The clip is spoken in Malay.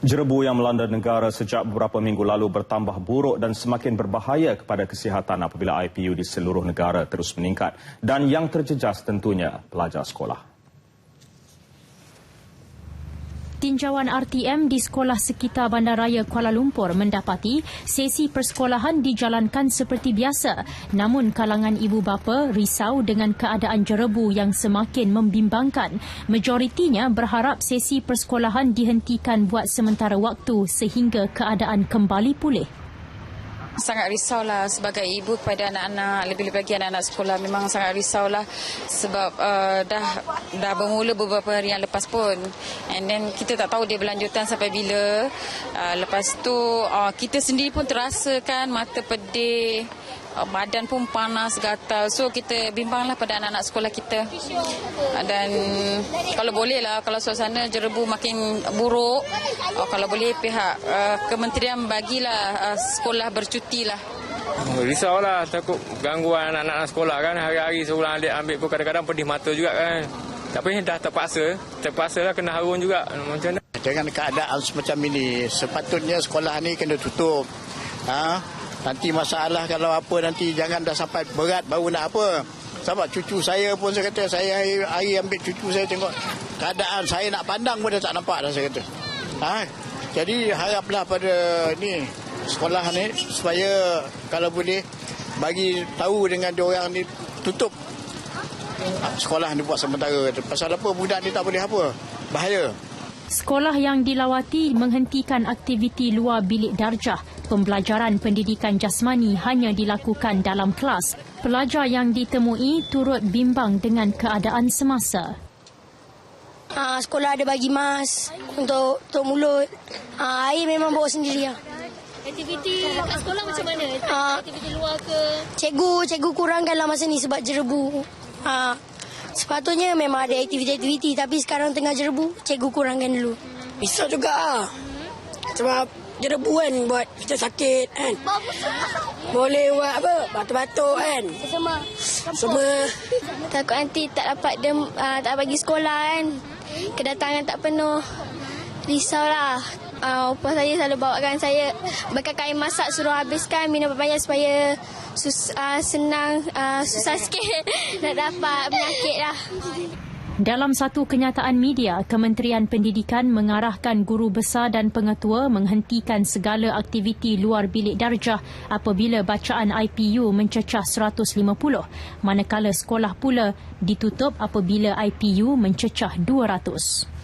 Jerebu yang melanda negara sejak beberapa minggu lalu bertambah buruk dan semakin berbahaya kepada kesihatan apabila IPU di seluruh negara terus meningkat. Dan yang terjejas tentunya pelajar sekolah. Tinjauan RTM di sekolah sekitar Bandaraya Kuala Lumpur mendapati sesi persekolahan dijalankan seperti biasa. Namun kalangan ibu bapa risau dengan keadaan jerebu yang semakin membimbangkan. Majoritinya berharap sesi persekolahan dihentikan buat sementara waktu sehingga keadaan kembali pulih sangat risaulah sebagai ibu kepada anak-anak. Lebih-lebih lagi anak-anak sekolah memang sangat risaulah sebab uh, dah dah bermula beberapa hari yang lepas pun. And then kita tak tahu dia berlanjutan sampai bila. Uh, lepas tu uh, kita sendiri pun terasa kan mata pedih badan pun panas gatal. So kita bimbanglah pada anak-anak sekolah kita. Uh, dan kalau boleh lah kalau suasana jerebu makin buruk uh, kalau boleh pihak uh, kementerian bagilah uh, sekolah bercuti lah. Risau lah takut gangguan anak-anak sekolah kan. Hari-hari seorang adik ambil pun kadang-kadang pedih mata juga kan. Tapi dah terpaksa. Terpaksa lah kena harun juga. Macam mana? Dengan keadaan semacam ini sepatutnya sekolah ni kena tutup. Ha? Nanti masalah kalau apa nanti jangan dah sampai berat baru nak apa. Sebab cucu saya pun saya kata saya hari, hari ambil cucu saya tengok keadaan saya nak pandang pun dah tak nampak dah saya kata. Ha? Jadi haraplah pada ni sekolah ni supaya kalau boleh bagi tahu dengan dia orang ni tutup sekolah ni buat sementara. Pasal apa budak ni tak boleh apa? Bahaya. Sekolah yang dilawati menghentikan aktiviti luar bilik darjah. Pembelajaran pendidikan jasmani hanya dilakukan dalam kelas. Pelajar yang ditemui turut bimbang dengan keadaan semasa. Ha, sekolah ada bagi mas untuk untuk mulut. Ha, air memang bawa sendiri. Ya. Aktiviti kat sekolah macam mana? Ha, Aktiviti luar ke? cikgu, cikgu kurangkanlah masa ni sebab jerebu. Ha, Sepatutnya memang ada aktiviti-aktiviti tapi sekarang tengah jerebu, cikgu kurangkan dulu. Bisa juga ah. Sebab jerebu kan buat kita sakit kan. Boleh buat apa? Batuk-batuk kan. Semua. Semua. Takut nanti tak dapat dem, uh, tak bagi sekolah kan. Kedatangan tak penuh. Risaulah. Uh, upah saya selalu bawakan saya bekal kain masak suruh habiskan minum banyak supaya sus, uh, senang uh, susah sikit nak dapat penyakit lah. Dalam satu kenyataan media, Kementerian Pendidikan mengarahkan guru besar dan pengetua menghentikan segala aktiviti luar bilik darjah apabila bacaan IPU mencecah 150, manakala sekolah pula ditutup apabila IPU mencecah 200.